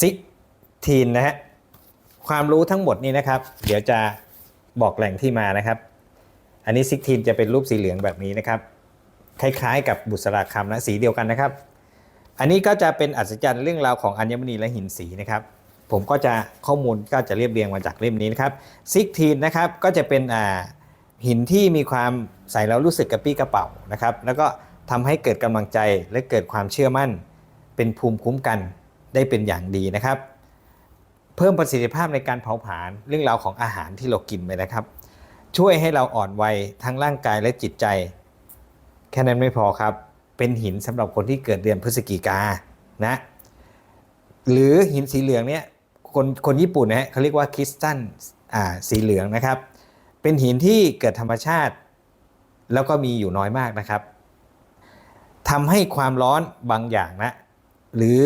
ซิกทีนนะฮะความรู้ทั้งหมดนี้นะครับ เดี๋ยวจะบอกแหล่งที่มานะครับ อันนี้ซิกทีนจะเป็นรูปสีเหลืองแบบนี้นะครับ คล้ายๆ กับบุษราคำนะสีเดียวกันนะครับ อันนี้ก็จะเป็นอัศจรรย์เรื่องราวของอัญมณีและหินสีนะครับ ผมก็จะข้อมูลก็จะเรียบเรียงมาจากเล่มนี้นะครับซิกทีนนะครับก็จะเป็นอ่าหินที่มีความใส่แล้วรู้สึกกระปี้กระเป๋านะครับ แล้วก็ทำให้เกิดกำลังใจและเกิดความเชื่อมั่น เป็นภูมิคุ้มกัน ได้เป็นอย่างดีนะครับ เพิ่มประสิทธิภาพในการเผาผลาญเรื่องราวของอาหารที่เรากินไปนะครับ ช่วยให้เราอ่อนวัยทั้งร่างกายและจิตใจ แค่นั้นไม่พอครับ เป็นหินสำหรับคนที่เกิดเดือนพฤศจิกานะหรือหินสีเหลืองเนี่ยคนคนญี่ปุ่นนะฮะเขาเรียกว่าคริสตัลอ่าสีเหลืองนะครับ เป็นหินที่เกิดธรรมชาติ แล้วก็มีอยู่น้อยมากนะครับทำให้ความร้อนบางอย่างนะ หรือ